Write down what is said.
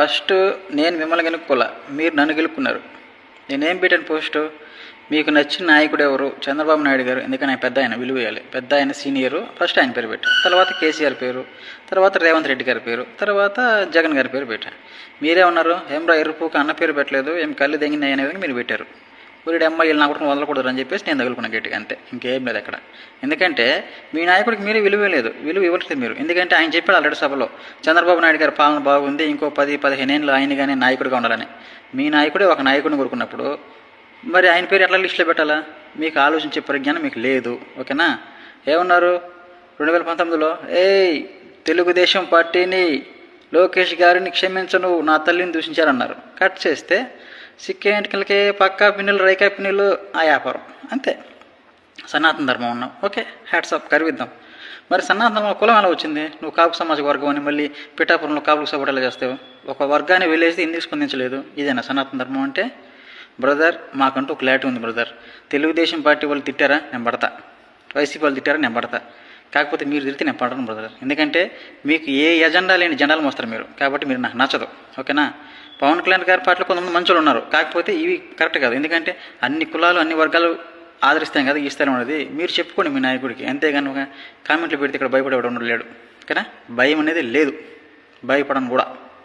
First నేను మిమ్మల్ని గెలుక్కోలే మీరు నన్ను గెలుక్కున్నారు నేనేం పెట్టాను పోస్ట్? మీకు నచ్చిన నాయకుడు ఎవరు? చంద్రబాబు నాయుడు గారు. ఎందుకంటే ఆయన పెద్ద ఆయన విలువ వేయాలి పెద్ద ఆయన సీనియరు. ఫస్ట్ ఆయన పేరు పెట్టాను. తర్వాత కేసీఆర్ పేరు. తర్వాత రేవంత్ రెడ్డి గారి పేరు. తర్వాత జగన్ గారి పేరు పెట్టాను. మీరే ఉన్నారు. ఏమ్రా ఎరుపుకు అన్న పేరు పెట్టలేదు. ఏం కళ్ళు దెంగినాయి అనే మీరు పెట్టారు. ఊరి అమ్మాయి వీళ్ళు నా కూడా వదలకూడదు అని చెప్పేసి నేను తగులుకున్నా గట్టిగా అంతే. ఇంకేం లేదు అక్కడ. ఎందుకంటే మీ నాయకుడికి మీరు విలువ లేదు. విలువ ఇవ్వట్లేదు మీరు. ఎందుకంటే ఆయన చెప్పాడు ఆల్రెడీ సభలో చంద్రబాబు నాయుడు గారి పాలన బాగుంది ఇంకో పది పదిహేను ఏళ్ళు ఆయన కానీ నాయకుడిగా ఉండాలని. మీ నాయకుడే ఒక నాయకుడిని కోరుకున్నప్పుడు మరి ఆయన పేరు ఎట్లా లిస్టులో పెట్టాలా? మీకు ఆలోచించే పరిజ్ఞానం మీకు లేదు. ఓకేనా? ఏమన్నారు? రెండు వేల పంతొమ్మిదిలో ఏయ్ తెలుగుదేశం పార్టీని లోకేష్ గారిని క్షమించను నా తల్లిని దూషించారన్నారు కట్ చేస్తే సిక్కే ఎంటికలకే పక్కా పిన్నులు రైకా పిన్నులు ఆ వ్యాపారం. అంతే. సనాతన ధర్మం ఉన్నాం ఓకే హ్యాట్సాప్ కరివిద్దాం మరి సనాతన ధర్మం కులం ఎలా వచ్చింది? నువ్వు కాపు సమాజ వర్గం అని మళ్ళీ పిఠాపురంలో కాపులకు సపోర్ట్ ఎలా చేస్తావు? ఒక వర్గాన్ని వెళ్ళేసి ఎందుకు స్పందించలేదు? ఇదేనా సనాతన ధర్మం అంటే? బ్రదర్ మాకంటూ క్లారిటీ ఉంది బ్రదర్. తెలుగుదేశం పార్టీ వాళ్ళు తిట్టారా? నేను పడతా. వైసీపీ వాళ్ళు తిట్టారా? నేను పడతా. కాకపోతే మీరు తిరిగితే నేను పడను బ్రదర్ ఎందుకంటే మీకు ఏ ఎజెండా లేని జెండాలు మోస్తారు మీరు. కాబట్టి మీరు నాకు నచ్చదు. ఓకేనా? పవన్ కళ్యాణ్ గారి పార్టీలో కొంతమంది మంచులు ఉన్నారు. కాకపోతే ఇవి కరెక్ట్ కాదు. ఎందుకంటే అన్ని కులాలు అన్ని వర్గాలు ఆదరిస్తాం కదా ఈ స్థలం అనేది. మీరు చెప్పుకోండి మీ నాయకుడికి. అంతేగాని ఒక కామెంట్లు పెడితే ఇక్కడ భయపడేవాడు ఉండలేడు ఓకేనా? భయం అనేది లేదు. భయపడను కూడా.